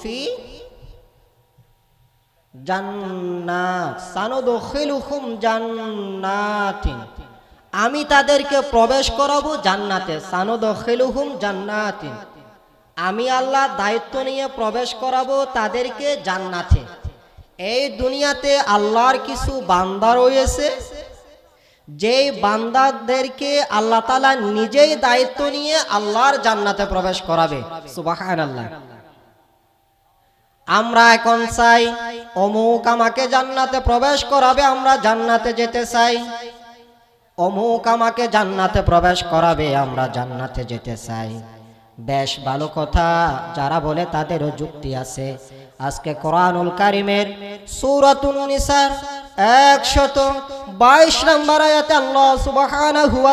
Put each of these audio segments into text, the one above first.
ফি আমি তাদেরকে প্রবেশ করাবো জান্নাতে, সানুদখিলুহুম জান্নাতিন। আমি আল্লাহ দায়িত্ব নিয়ে প্রবেশ করাবো তাদেরকে জান্নাতে। এই দুনিয়াতে আল্লাহর কিছু বান্দা রয়েছে যেই বান্দাদেরকে আল্লাহ তালা নিজেই দায়িত্ব নিয়ে আল্লাহর জান্নাতে প্রবেশ করাবে। আমরা এখন চাই, অমুক আমাকে জান্নাতে প্রবেশ করাবে, আমরা জান্নাতে যেতে চাই। অমুক আমাকে জান্নাতে প্রবেশ করাবে, আমরা জান্নাতে যেতে চাই। বেশ ভালো কথা, যারা বলে তাদেরও যুক্তি আছে। আজকে কোরআনুল কারিমের সূরাতুন নিসার একশত বাইশ নম্বর আয়াতে আল্লাহ সুবহানাহু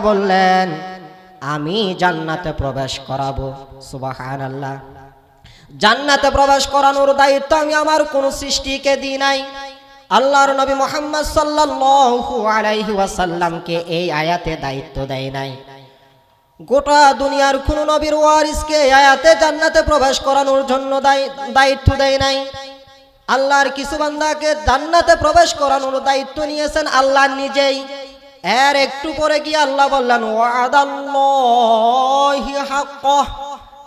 বললেন, আমি জান্নাতে প্রবেশ করাবো। সুবহানাল্লাহ। জান্নাতে প্রবেশ করানোর দায়িত্ব আমি আমার কোন সৃষ্টিকে দিই নাই। আল্লাহর নবী মোহাম্মদ সাল্লাল্লাহু এই আয়াতে দায়িত্ব দেয় নাই। গোটা দুনিয়ার কোন নবীর ওয়ারিসকে আয়াতে জান্নাতে প্রবেশ করানোর জন্য দায়ী- দায়িত্ব দেয় নাই। আল্লাহর কিছু বান্দাকে জান্নাতে প্রবেশ করানোর দায়িত্ব নিয়েছেন আল্লাহ নিজেই। এর একটু পরে গিয়ে আল্লাহ বললেন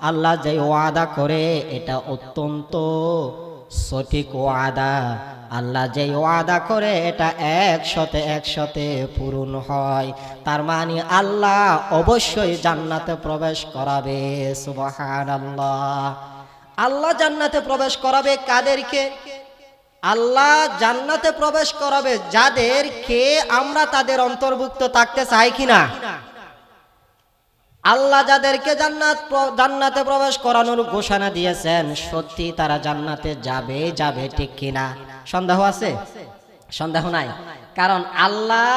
আল্লাহ যে ওয়াদা করে, এটা অত্যন্ত সঠিক ওয়াদা। আল্লাহ যে ওয়াদা করে, এটা একশতে একশতে পূরণ হয়। তার মানে আল্লাহ অবশ্যই জান্নাতে প্রবেশ করাবে সুবহান আল্লাহ আল্লাহ জান্নাতে প্রবেশ করাবে কাদেরকে? আল্লাহ জান্নাতে প্রবেশ করাবে যাদেরকে আমরা তাদের অন্তর্ভুক্ত থাকতে চাই কিনা? আল্লাহ যাদেরকে জান্নাত জান্নাতে প্রবেশ করানোর ঘোষণা দিয়েছেন, সত্যি তারা জান্নাতে যাবে যাবে ঠিক কিনা? সন্দেহ আছে? সন্দেহ নাই। কারণ আল্লাহ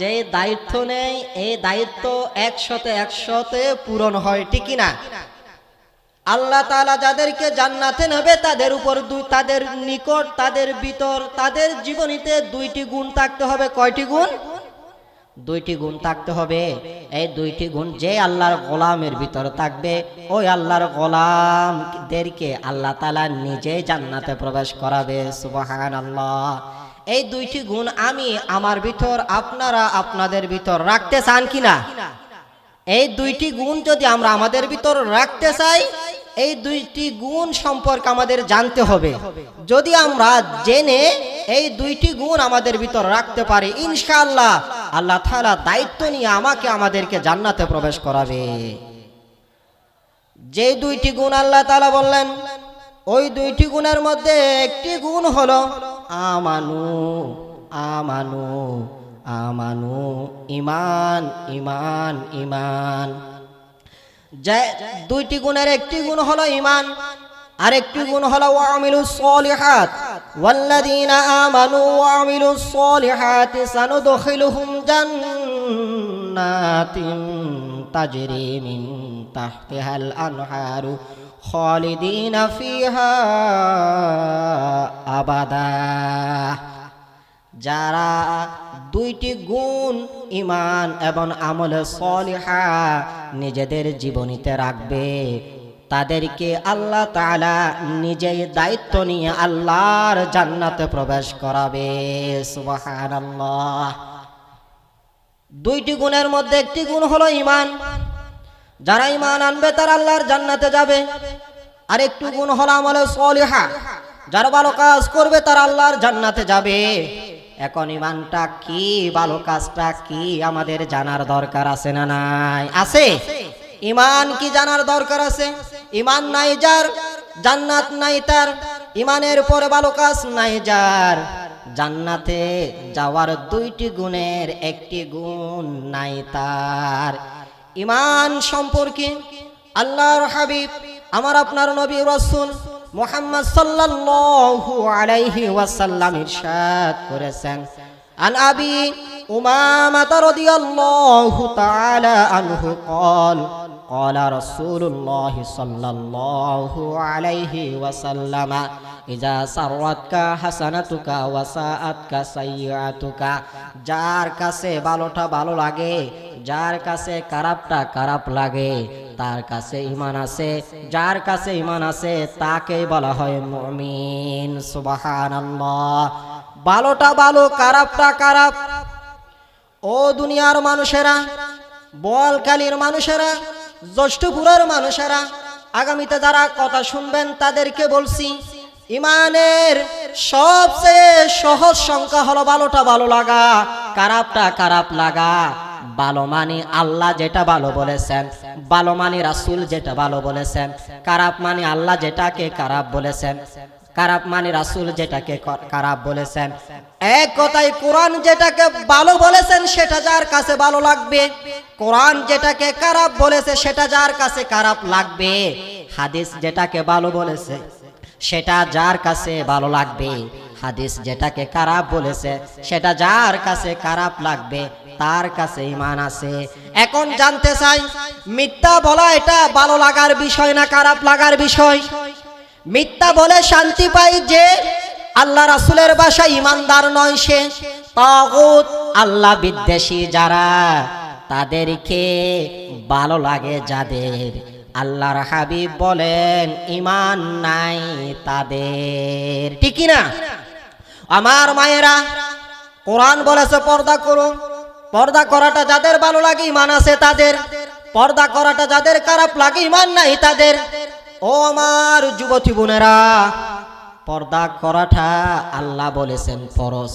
যে দায়িত্ব নেই এই দায়িত্ব একশতে একশতে পূরণ হয় ঠিক কিনা? আল্লাহ তাআলা যাদেরকে জান্নাতে নেবে, তাদের উপর দুই, তাদের নিকট, তাদের ভিতর, তাদের জীবনীতে দুইটি গুণ থাকতে হবে। কয়টি গুণ? দুইটি গুণ থাকতে হবে। এই দুইটি গুণ যে আল্লাহর গোলামের ভিতর থাকবে, ওই আল্লাহর গোলামদেরকে আল্লাহ তালা নিজেই জান্নাতে প্রবেশ করাবে। সুবাহান আল্লাহ এই দুইটি গুণ আমি আমার ভিতর, আপনারা আপনাদের ভিতর রাখতে চান কিনা? এই দুইটি গুণ যদি আমরা আমাদের ভিতর রাখতে চাই, এই দুইটি গুণ সম্পর্কে আমাদের জানতে হবে। যদি আমরা জেনে এই দুইটি গুণ আমাদের ভিতর রাখতে পারি, ইনশাআল্লাহ আল্লাহ তাআলা দায়িত্ব নিয়ে আমাকে আমাদেরকে জান্নাতে প্রবেশ করাবে। যে দুইটি গুণ আল্লাহ তাআলা বললেন, ওই দুইটি গুণের মধ্যে একটি গুণ হলো, আমানু আমানু। আমানু ইমান ইমান ইমান যে দুইটি গুণের একটি গুণ হলো ইমান আর একটি গুণ হলো ওয়ামিলু সলিহাত। ওয়াল্লাযীনা আমানু ওয়ামিলু সলিহাতি সানুদখিলুহুম জান্নাতিন তাজরি মিন তাহতিহাল আনহারু খালিদিনা ফিহা আবাদা। যারা দুইটি গুণ ইমান এবং আমলে সলিহা নিজেদের জীবনীতে রাখবে। তাদেরকে আল্লাহ তাআলা নিজেই দায়িত্ব নিয়ে আল্লাহর জান্নাতে প্রবেশ করাবে। সুবহানাল্লাহ। দুইটি গুণের মধ্যে একটি গুণ হলো ইমান যারা ইমান আনবে তারা আল্লাহর জান্নাতে যাবে। আর একটু গুণ হলো আমলে সলিহা। যারা ভালো কাজ করবে তারা আল্লাহর জান্নাতে যাবে। এখন ইমানটা কি, ভালো কাজটা কি, আমাদের জানার দরকার আছে না নাই? আছে। ইমান কি জানার দরকার আছে? ইমান নাই যার, জান্নাত নাই তার, ইমানের পরে ভালো কাজ নাই যার। জান্নাতে যাওয়ার দুইটি গুণের একটি গুণ নাই তার। ইমান সম্পর্কে আল্লাহর হাবিব, আমার আপনার নবী রসুল মোহাম্মদ সাল্লাল্লাহু আলাইহি ওয়াসাল্লাম ইরশাদ করেছেন আন আবি উমামা রাদিয়াল্লাহু তাআলা আনহু قال قال رسول الله صلى الله عليه وسلم ইজা সারওয়াতকা হাসানাতুকা ওয়াসাআতকা সাইয়্যাতুকা যার কাছে ভালোটা ভালো লাগে, যার কাছে খারাপটা খারাপ লাগে, তার কাছে ইমান আছে, যার কাছে ইমান আছে, তাকেই বলা হয় মুমিন। সুবহানাল্লাহ। ভালোটা ভালো, খারাপটা খারাপ। ও দুনিয়ার মানুষেরা বলকালীর মানুষেরা, জ্যৈষ্ঠপুরের মানুষেরা, আগামীতে যারা কথা শুনবেন তাদেরকে বলছি ইমানের সবচেয়ে সহজ সংখ্যা হলো ভালোটা ভালো লাগা, খারাপটা খারাপ লাগা। ভালো মানে আল্লাহ যেটা ভালো বলেছেন, ভালো মানে রাসূল যেটা ভালো বলেছেন, খারাপ মানে আল্লাহ যেটাকে খারাপ বলেছেন, খারাপ মানি রাসুল যেটাকে খারাপ বলেছেন। এক কথায় কোরআন যেটাকে ভালো বলেছেন সেটা যার কাছে ভালো লাগবে, কোরআন যেটাকে খারাপ বলেছে সেটা যার কাছে খারাপ লাগবে, হাদিস যেটাকে ভালো বলেছে সেটা যার কাছে ভালো লাগবে, হাদিস যেটাকে খারাপ বলেছে, সেটা যার কাছে খারাপ লাগবে, তার কাছে ইমান আছে। এখন জানতে চাই, মিথ্যা বলা এটা ভালো লাগার বিষয় না খারাপ লাগার বিষয়? মিথ্যা বলে শান্তি পাই যে আল্লাহ রাসুলের বাসায় ইমানদার নয় সে? আল্লাহ বিদ্বেষী যারা, তাদেরকে ভালো লাগে যাদের। আল্লাহর হাবিব বলেন ইমান নাই তাদের। ঠিকই না আমার মায়েরা, কোরআন বলেছে, পর্দা করুন পর্দা করাটা যাদের ভালো লাগে ইমান আছে তাদের। পর্দা করাটা যাদের খারাপ লাগে ইমান নাই তাদের। ও আমার যুবতী বোনেরা, পর্দা করাটা আল্লাহ বলেছেন ফরজ।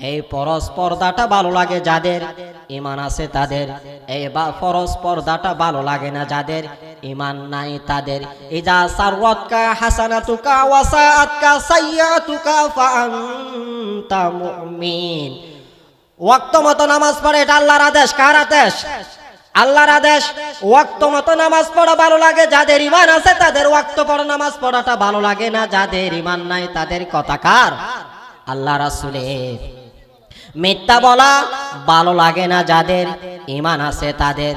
এই ফরজ পর্দাটা ভালো লাগে যাদের? ইমান আছে তাদের। এই বা ফরজ পর্দাটা ভালো লাগে না যাদের? ইমান নাই তাদের। ইজা সারওয়াতকা হাসানাতুকা ওয়াসাআতকা সাইয়্যাতুকা ফাআনতা মুমিন। ওয়াক্ত মতো নামাজ পড়ে, এটা আল্লাহর আদেশ। কার আদেশ? আল্লাহর আদেশ। ওয়াক্ত মতো নামাজ পড়া ভালো লাগে যাদের ইমান আছে তাদের। ওয়াক্ত পড়া, নামাজ পড়াটা ভালো লাগে না যাদের ইমান নাই তাদের। কথা কার? আল্লাহ রাসূলের। মিথ্যা বলা ভালো লাগে না যাদের, ইমান আছে তাদের।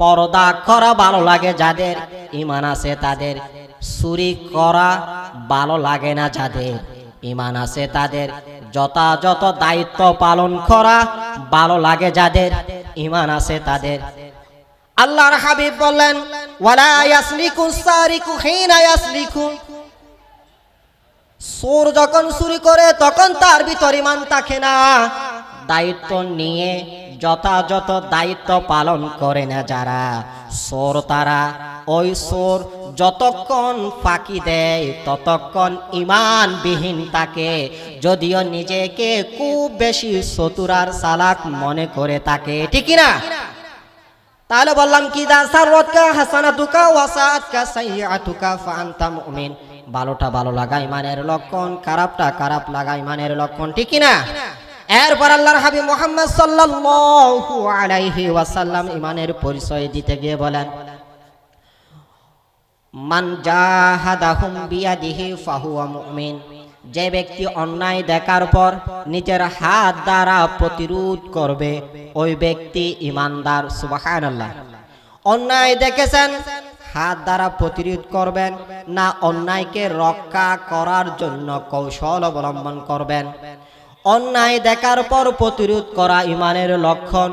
পর্দা করা ভালো লাগে যাদের, ইমান আছে তাদের। চুরি করা ভালো লাগে না যাদের, ইমান আছে তাদের। যথাযথ দায়িত্ব পালন করা ভালো লাগে যাদের, ইমান আছে তাদের। আল্লাহর হাবিব বললেন, ওয়ালা ইয়াসলিকু সারিকু হিনা ইয়াসলিকু চোর যখন চুরি করে, তখন তার ভিতর ইমান থাকে না। দায়িত্ব নিয়ে যথাযথ দায়িত্ব পালন করে না যারা। চোর তারা ওই চোর যতক্ষণ ফাঁকি দেয়, ততক্ষণ ইমানবিহীন থাকে। যদিও নিজেকে খুব বেশি চতুরার সালাক মনে করে থাকে ঠিকই না তাহলে বললাম কি দা সারওয়াতকা হাসানাতুকা ওয়াসাআতকা সাইয়্যাতুকা ফাআনতা ভালোটা ভালো লাগা ইমানের লক্ষণ, খারাপটা খারাপ লাগা ইমানের লক্ষণ, ঠিক না এরপর আল্লাহর হাবিব মুহাম্মদ সাল্লাল্লাহু আলাইহি ওয়াসাল্লাম ইমানের পরিচয় দিতে গিয়ে বলেন, মান জাহাদাহুম বিয়াদিহি ফাহুয়া মুমিন। যে ব্যক্তি অন্যায় দেখার পর নিজের হাত দ্বারা প্রতিরোধ করবে, ওই ব্যক্তি ইমানদার, সুবহানাল্লাহ। অন্যায় দেখেছেন হাত দ্বারা প্রতিরোধ করবেন না অন্যায়কে রক্ষা করার জন্য কৌশল অবলম্বন করবেন। অন্যায় দেখার পর প্রতিরোধ করা ইমানের লক্ষণ।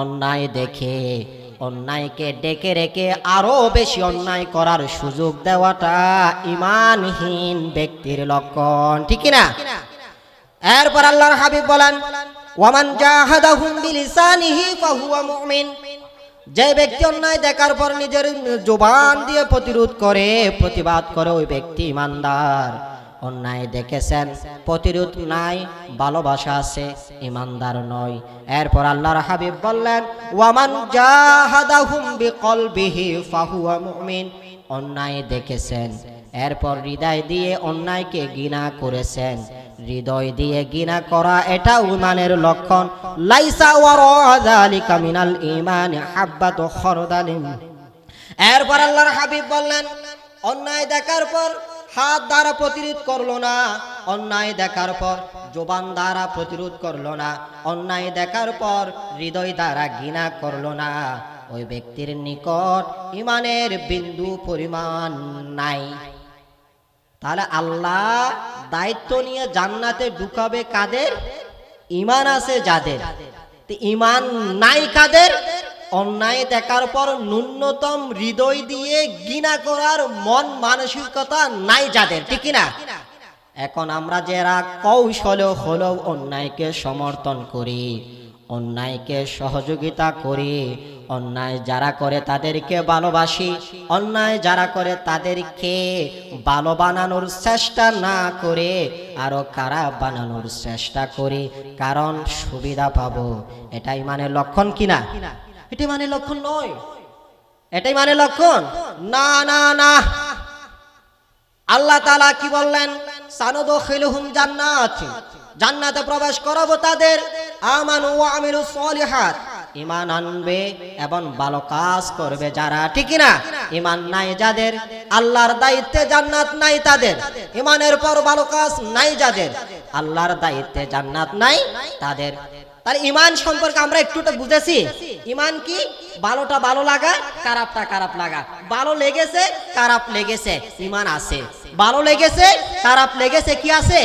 অন্যায় দেখে, অন্যায়কে ডেকে রেখে আরও বেশি অন্যায় করার সুযোগ দেওয়াটা ইমানহীন ব্যক্তির লক্ষণ, ঠিক না এরপর আল্লাহর হাবিব বলেন, ওয়ামান জাহাদাহুম বিলিসানিহি ফাহুয়া মুমিন। যে ব্যক্তি অন্যায় দেখার পর নিজের জোবান দিয়ে প্রতিরোধ করে, প্রতিবাদ করে ওই ব্যক্তি ইমানদার। অন্যায় দেখেছেন, প্রতিরোধ নাই, ভালোবাসা আছে, ইমানদার নয়। এরপর আল্লাহর হাবিব বললেন, ওয়ামান জাহাদাহুম বিকলবিহি ফাহুয়া মুমিন। অন্যায় দেখেছেন, এরপর হৃদয় দিয়ে অন্যায়কে ঘৃণা করেছেন। হৃদয় দিয়ে ঘৃণা করা এটা ইমানের লক্ষণ। লাইসা ওয়ারাযালিকা মিনাল ঈমান হাব্বাতু খরদালিন। এরপর আল্লাহর হাবিব বললেন, অন্যায় দেখার পর হাত দ্বারা প্রতিরোধ করল না, অন্যায় দেখার পর জোবান দ্বারা প্রতিরোধ করল না, অন্যায় দেখার পর হৃদয় দ্বারা ঘৃণা করল না। ওই ব্যক্তির নিকট ইমানের বিন্দু পরিমাণ নাই। তাহলে আল্লাহ দায়িত্ব নিয়ে জান্নাতে ঢুকাবে কাদের? ইমান আছে যাদের। ইমান নাই কাদের? অন্যায় দেখার পর ন্যূনতম হৃদয় দিয়ে গিনা করার মন মানসিকতা নাই যাদের, ঠিক না এখন আমরা যারা কৌশলে হলেও অন্যায়কে সমর্থন করি, অন্যায়কে সহযোগিতা করি অন্যায় যারা করে তাদেরকে ভালোবাসি, অন্যায় যারা করে তাদেরকে ভালো বানানোর চেষ্টা না করে, আরও খারাপ বানানোর চেষ্টা করি। কারণ সুবিধা পাবো। এটাই মানে লক্ষণ কিনা এটাই মানে লক্ষণ নয়। এটাই মানে লক্ষণ? না না না। আল্লাহ তালা কি বললেন? সানদ খেলুহুম জান্নাত। জান্নাতে প্রবেশ করাবো তাদের। আমানু আমিলু সলিহাত। ইমান আনবে এবং ভালো কাজ করবে যারা, ঠিক না ইমান নাই যাদের, আল্লাহর দায়িত্বে জান্নাত নাই তাদের। ইমানের পর ভালো কাজ নাই যাদের, আল্লাহর দায়িত্বে জান্নাত নাই তাদের। তাহলে ইমান সম্পর্কে আমরা একটুটা বুঝেছি। ইমান কি? ভালোটা ভালো লাগা, খারাপটা খারাপ লাগা। ভালো লেগেছে, খারাপ লেগেছে, ইমান আছে। ভালো লেগেছে, খারাপ লেগেছে কি আছে?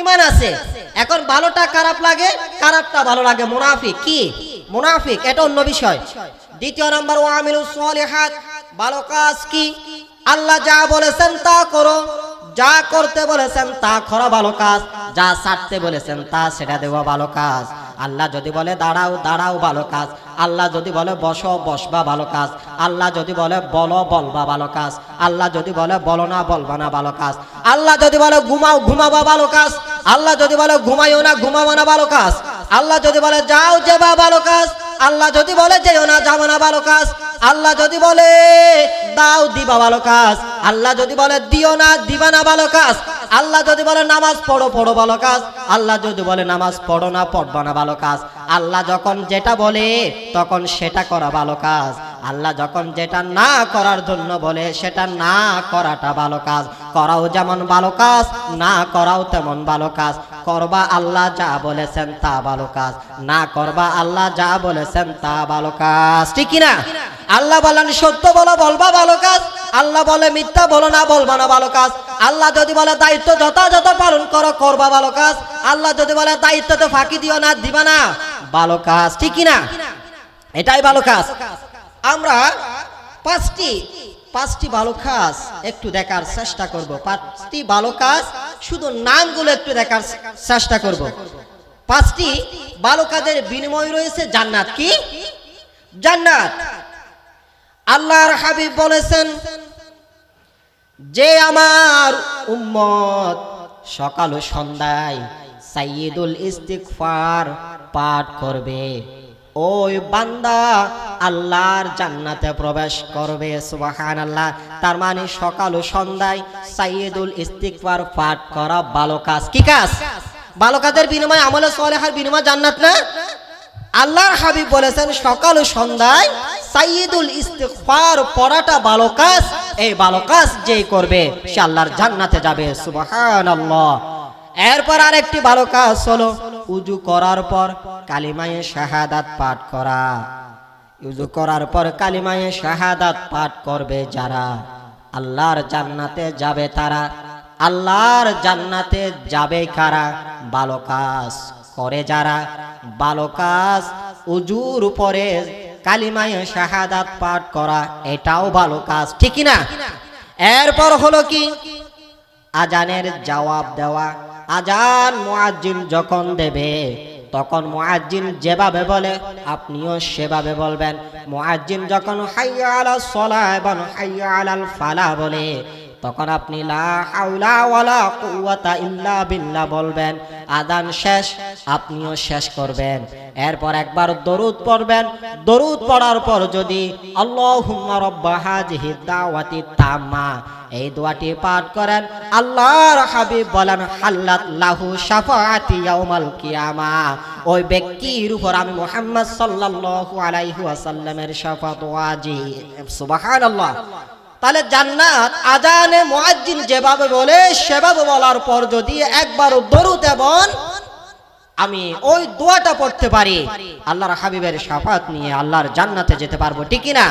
ইমান আছে। এখন ভালোটা খারাপ লাগে, খারাপটা ভালো লাগে। মুনাফি কি? মুনাফিক, এটা অন্য বিষয়। দ্বিতীয় নম্বর ওয়ামিলু সলিহাত, ভালো কাজ কি? আল্লাহ যা বলেছেন তা করো। যা করতে বলেছেন তা করা ভালো কাজ যা ছাড়তে বলেছেন তা সেটা দেওয়া ভালো কাজ আল্লাহ যদি বলে দাঁড়াও দাঁড়াও ভালো কাজ আল্লাহ যদি বলে বসো বসবা ভালো কাজ আল্লাহ যদি বলে বলো বলবা ভালো কাজ আল্লাহ যদি বলে বলো না বলবা না ভালো কাজ আল্লাহ যদি বলে ঘুমাও ঘুমাবা ভালো কাজ আল্লাহ যদি বলে ঘুমাইও না ঘুমাবো না ভালো কাজ আল্লাহ যদি বলে যাও যাবা ভালো কাজ আল্লাহ যদি বলে যেও না যাব না ভালো কাজ আল্লাহ যদি বলে দাও দিবা ভালো কাজ আল্লাহ যদি বলে দিও না, দিবা না ভালো কাজ। আল্লাহ যদি বলে নামাজ পড়ো পড়ো ভালো কাজ। আল্লাহ যদি বলে নামাজ পড়ো না, পড়বা না ভালো কাজ। আল্লাহ যখন যেটা বলে, তখন সেটা করা ভালো কাজ। আল্লাহ যখন যেটা না করার জন্য বলে, সেটা না করাটা ভালো কাজ। করাও যেমন ভালো কাজ, না করাও তেমন ভালো কাজ। করবা আল্লাহ যা বলেছেন তা ভালো কাজ। না করবা আল্লাহ যা বলেছেন তা ভালো কাজ। ঠিক না আল্লাহ বলেন, সত্য বলো, বলবা ভালো কাজ। আল্লাহ বলে মিথ্যা বলো না, বলবা না, ভালো কাজ। আল্লাহ যদি বলে দায়িত্ব যথাযথ পালন করো, করবা ভালো কাজ। আল্লাহ যদি বলে দায়িত্ব তো ফাঁকি দিও না, দিবা না, ভালো কাজ। ঠিক না? এটাই ভালো কাজ। আমরা পাঁচটি পাঁচটি ভালো কাজ একটু দেখার চেষ্টা করব। পাঁচটি ভালো কাজ শুধু নামগুলো একটু দেখার চেষ্টা করব। পাঁচটি ভালো কাজের বিনিময় রয়েছে জান্নাত। কি? জান্নাত। আল্লাহর হাবিব বলেছেন, যে আমার উম্মত সকাল ও সন্ধ্যায় সাইয়দুল ইস্তিগফার পাঠ করবে, ওই বান্দা আল্লাহর জান্নাতে প্রবেশ করবে সুবাহান আল্লাহ তার মানে সকাল ও সন্ধ্যায় সাইয়দুল ইস্তিগফার পাঠ করা ভালো কাজ। কি কাজ? ভালো কাজের বিনিময় আমলে সলেহার বিনিময় জান্নাত না? আল্লাহর হাবিব বলেছেন, সকাল সন্ধ্যায় সাইয়দুল ইস্তিগফার পড়াটা ভালো কাজ, এই ভালো কাজ যেই করবে, সে আল্লাহর জান্নাতে যাবে, সুবহানাল্লাহ। এরপর আর একটি ভালো কাজ হলো উজু করার পর কালিমায়ে শাহাদাত পাঠ করা। উজু করার পর কালিমায়ে শাহাদাত পাঠ করবে যারা। আল্লাহর জান্নাতে যাবে তারা। আল্লাহর জান্নাতে যাবে কারা? ভালো কাজ করে যারা। ভালো কাজ, উজুর উপরে কালিমায়ে শাহাদাত পাঠ করা, এটাও ভালো কাজ, ঠিক না এরপর হলো কি? আজানের জবাব দেওয়া। আজান মুয়াজ্জিন যখন দেবে, তখন মুয়াজ্জিন যেভাবে বলে, আপনিও সেভাবে বলবেন। মুয়াজ্জিন যখন হাইয়া আলা সলা এবং হাইয়া আলাল ফালা বলে তখন আপনি ইল্লা বিল্লাহ বলবেন। আদান শেষ, আপনিও শেষ করবেন। এরপর একবার দরুদ পড়বেন। দরুদ পড়ার পর যদি তাম্মা এই দোয়াটি পাঠ করেন, আল্লাহর হাবিব বলেন, হাল্লাত লাহু শাফাআতি ইয়াউমাল কিয়ামা। ওই ব্যক্তির উপর আমি মুহাম্মদ সাল্লাল্লাহু আলাইহি ওয়াসাল্লামের শাফাত ওয়াজিব। সুবহানাল্লাহ। তাহলে জান্নাত আজানে মুয়াজ্জিন যেভাবে বলে, সেভাবে বলার পর যদি একবার দরুদ এবং আমি ওই দোয়াটা পড়তে পারি, আল্লাহর হাবিবের শাফাত নিয়ে আল্লাহর জান্নাতে যেতে পারব, ঠিক না?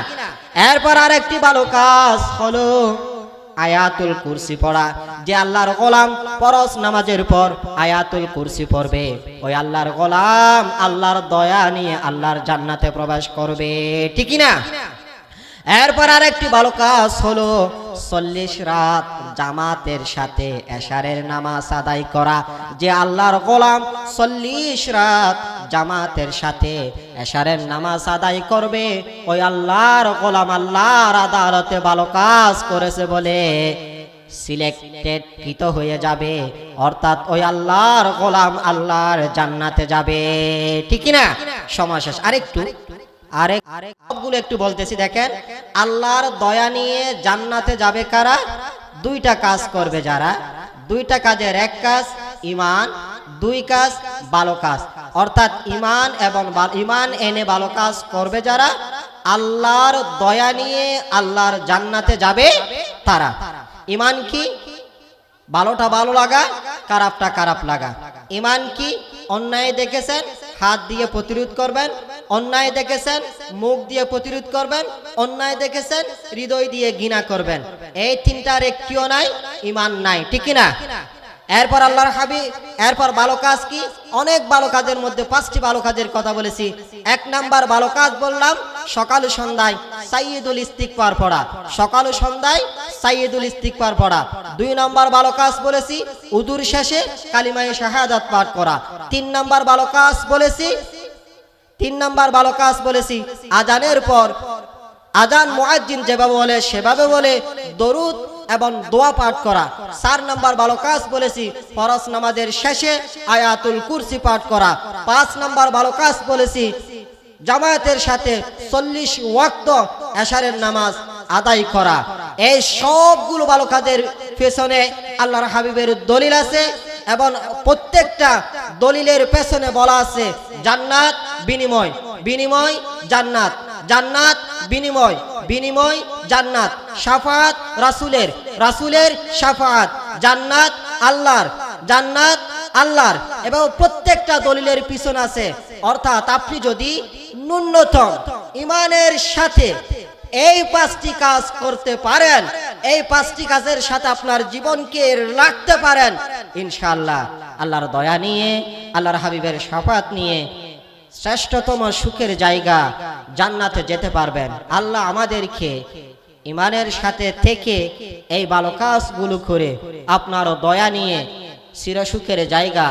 এরপর আরেকটি ভালো কাজ হলো আয়াতুল কুরসি পড়া, যে আল্লাহর গোলাম পরস নামাজের পর আয়াতুল কুরসি পড়বে, ওই আল্লাহর গোলাম আল্লাহর দয়া নিয়ে আল্লাহর জান্নাতে প্রবেশ করবে ঠিকই না? এরপর আর একটি ভালো কাজ হলো চল্লিশ রাত জামাতের সাথে এশারের নামাজ আদায় করা। যে আল্লাহর গোলাম চল্লিশ রাত জামাতের সাথে এশারের নামাজ আদায় করবে, ওই আল্লাহর গোলাম আল্লাহর আদালতে ভালো কাজ করেছে বলে সিলেক্টেড কৃত হয়ে যাবে। অর্থাৎ ওই আল্লাহর গোলাম আল্লাহর জান্নাতে যাবে। ঠিক না সময় শেষ। আরেকটু আরেক আরেক সবগুলো একটু বলতেছি, দেখেন, আল্লাহর দয়া নিয়ে জান্নাতে যাবে কারা? দুইটা কাজ করবে যারা। দুইটা কাজের এক কাজ ইমান দুই কাজ ভালো কাজ। অর্থাৎ ইমান এবং ইমান এনে ভালো কাজ করবে যারা, আল্লাহর দয়া নিয়ে আল্লাহর জান্নাতে যাবে তারা। ইমান কি? ভালোটা ভালো লাগা, খারাপটা খারাপ লাগা। ইমান কি? অন্যায় দেখেছেন? হাত দিয়ে প্রতিরোধ করবেন অন্যায় দেখেছেন, মুখ দিয়ে প্রতিরোধ করবেন, অন্যায় দেখেছেন, হৃদয় দিয়ে ঘৃণা করবেন। এই তিনটার একটিও নাই, ইমান নাই, ঠিক না এরপর আল্লাহর হাবি এরপর ভালো কাজ কি? অনেক ভালো কাজের মধ্যে পাঁচটি ভালো কাজের কথা বলেছি। এক নাম্বার ভালো কাজ বললাম, সকাল সন্ধ্যায় সাইয়দুল ইস্তিকবার পড়া। সকাল সন্ধ্যায় সাইয়দুল ইস্তিকবার পড়া। দুই নাম্বার ভালো কাজ বলেছি, উদুর শেষে কালিমায়ে শাহাদাত পাঠ করা। তিন নাম্বার ভালো কাজ বলেছি তিন নাম্বার ভালো কাজ বলেছি। আজানের পর, আজান মুয়াজ্জিন যেভাবে বলে, সেভাবে বলে দরুদ এবং দোয়া পাঠ করা। চার নাম্বার ভালো কাজ বলেছি, ফরজ নামাজের শেষে আয়াতুল কুরসি পাঠ করা। পাঁচ নাম্বার ভালো কাজ বলেছি, জামায়াতের সাথে চল্লিশ ওয়াক্ত এশারের নামাজ আদায় করা। এই সবগুলো ভালো কাজের পেছনে আল্লাহর হাবিবের দলিল আছে এবং প্রত্যেকটা দলিলের পেছনে বলা আছে, জান্নাত বিনিময় বিনিময় জান্নাত জান্নাত বিনিময় বিনিময় জান্নাত। সাফাত রাসুলের রাসুলের সাফাত। জান্নাত আল্লাহর জান্নাত আল্লাহর। এবং প্রত্যেকটা দলিলের পিছন আছে। অর্থাৎ আপনি যদি ন্যূনতম ইমানের সাথে এই পাঁচটি কাজ করতে পারেন, এই পাঁচটি কাজের সাথে আপনার জীবনকে রাখতে পারেন, ইনশাআল্লাহ। আল্লাহর দয়া নিয়ে, আল্লাহর হাবিবের সাফাত নিয়ে শ্রেষ্ঠতম সুখের জায়গা জান্নাতে যেতে পারবেন। আল্লাহ আমাদেরকে ইমানের সাথে থেকে এই ভালো কাজগুলো করে আপনার দয়া নিয়ে চিরসুখের জায়গা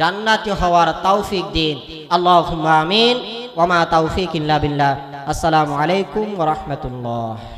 জান্নাতি হওয়ার তৌফিক দিন। আল্লাহ আমিন। ওমা তৌফিক ইল্লা বিল্লাহ। আসসালামু আলাইকুম রাহমাতুল্লাহ।